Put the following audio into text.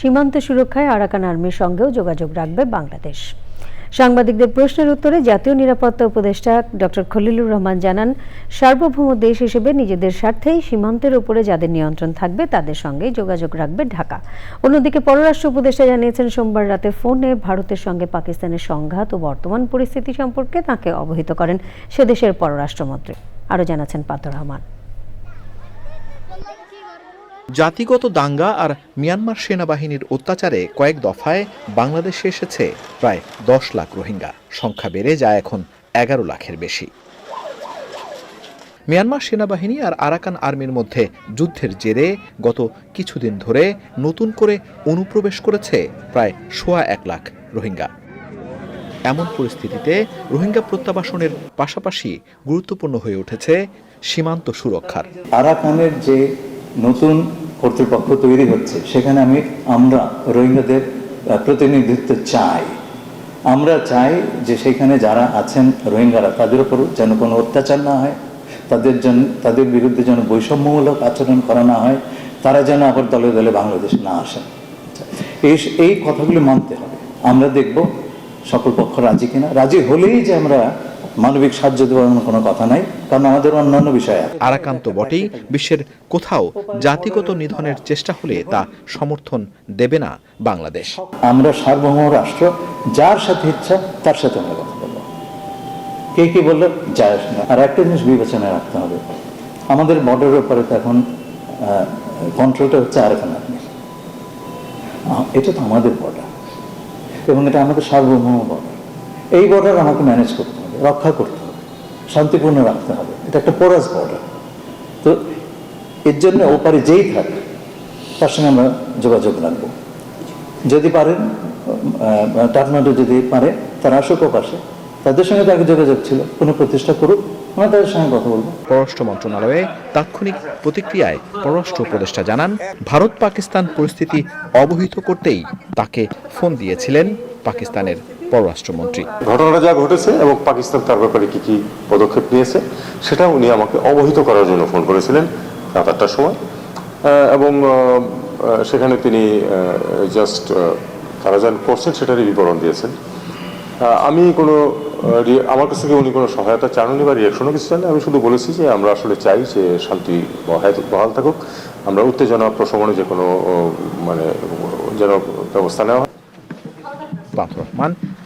সীমান্ত সুরক্ষায় আরাকান আর্মির সঙ্গেও যোগাযোগ রাখবে বাংলাদেশ। সাংবাদিকদের প্রশ্নের উত্তরে জাতীয় নিরাপত্তা উপদেষ্টা ডক্টর খলিলুর রহমান জানান, সার্বভৌম দেশ হিসেবে নিজেদের স্বার্থেই সীমান্তের উপরে যাদের নিয়ন্ত্রণ থাকবে, তাদের সঙ্গে যোগাযোগ রাখবে ঢাকা। অন্যদিকে পররাষ্ট্র উপদেষ্টা জানিয়েছেন, সোমবার রাতে ফোনে ভারতের সঙ্গে পাকিস্তানের সংঘাত ও বর্তমান পরিস্থিতি সম্পর্কে তাকে অবহিত করেন সে দেশের পররাষ্ট্রমন্ত্রী। আরও জানাচ্ছেন পাতর রহমান। জাতিগত দাঙ্গা আর মিয়ানমার সেনাবাহিনীর অত্যাচারে কয়েক দফায় বাংলাদেশে এসেছে প্রায় দশ লাখ রোহিঙ্গা। সংখ্যা বেড়ে যায় এখন এগারো লাখের বেশি। মিয়ানমার সেনাবাহিনী আর আরাকান আর্মির মধ্যে যুদ্ধের জেরে গত কিছুদিন ধরে নতুন করে অনুপ্রবেশ করেছে প্রায় সোয়া এক লাখ রোহিঙ্গা। এমন পরিস্থিতিতে রোহিঙ্গা প্রত্যাবাসনের পাশাপাশি গুরুত্বপূর্ণ হয়ে উঠেছে সীমান্ত সুরক্ষার। আরাকানের যে নতুন কর্তৃপক্ষ তৈরি হচ্ছে। সেখানে আমি, আমরা রোহিঙ্গাদের প্রতিনিধিত্ব চাই। আমরা চাই যে সেখানে যারা আছেন রোহিঙ্গারা, তাদের উপর যেন কোনো অত্যাচার না হয়, তাদের জন্য তাদের বিরুদ্ধে যেন বৈষম্যমূলক আচরণ করা না হয়, তারা যেন আবার দলে দলে বাংলাদেশ না আসেন। এই এই কথাগুলি মানতে হবে। আমরা দেখব সকল পক্ষ রাজি কিনা। রাজি হলেই যে আমরা মানবিক সাহায্য দেওয়ার কোনো কথা নাই কারণ আমাদের অন্যান্য বিষয় আছে। আরাকান্ত বটেই বিশ্বের কোথাও জাতিগত নিধনের চেষ্টা হলে তা সমর্থন দেবে না বাংলাদেশ। আমরা সার্বভৌম রাষ্ট্র যার সাথে ইচ্ছা তার সাথে আমরা কথা বলব। কে কি বলল? যায় না। আর একটা জিনিস বিবেচনায় রাখতে হবে। আমাদের বর্ডারের উপরে তো এখন কন্ট্রোলটা হচ্ছে আরেকখানে আপনি এটা তো আমাদের বর্ডার এবং এটা আমাদের সার্বভৌম বর্ডার এই বর্ডার আমাকে ম্যানেজ করতে হবে। রক্ষা করতে হবে, শান্তিপূর্ণ রাখতে হবে। এটা একটা পোরাস বর্ডার। তো এর জন্য ওপারে যেই থাক, তার সঙ্গে আমরা যোগাযোগ রাখব। যদি পারেন টাটমাটো যদি পারে, তারা আসুক পাশে তাদের সঙ্গে তাকে যোগাযোগ ছিল, কোনো প্রতিষ্ঠা করুক, আমরা তাদের সঙ্গে কথা বলব। পররাষ্ট্র মন্ত্রণালয়ে তাৎক্ষণিক প্রতিক্রিয়ায় পররাষ্ট্র উপদেষ্টা জানান ভারত পাকিস্তান পরিস্থিতি অবহিত করতেই তাকে ফোন দিয়েছিলেন পাকিস্তানের পররাষ্ট্রমন্ত্রী। ঘটনাটা যা ঘটেছে এবং পাকিস্তান তার ব্যাপারে কি কি পদক্ষেপ নিয়েছে সেটা উনি আমাকে অবহিত করার জন্য ফোন করেছিলেন রাত আটটার সময়। এবং সেখানে তিনি জাস্ট তারা যা করছেন সেটারই বিবরণ দিয়েছেন। আমি কোনো আমার কাছ থেকে উনি কোনো সহায়তা চাননি বা রিয়াকশনও কিছু চাননি। আমি শুধু বলেছি যে আমরা আসলে চাই যে শান্তি বহাল থাকুক। আমরা উত্তেজনা প্রশমনে যে কোনো মানে যেন ব্যবস্থা নেওয়া হয়। Rahman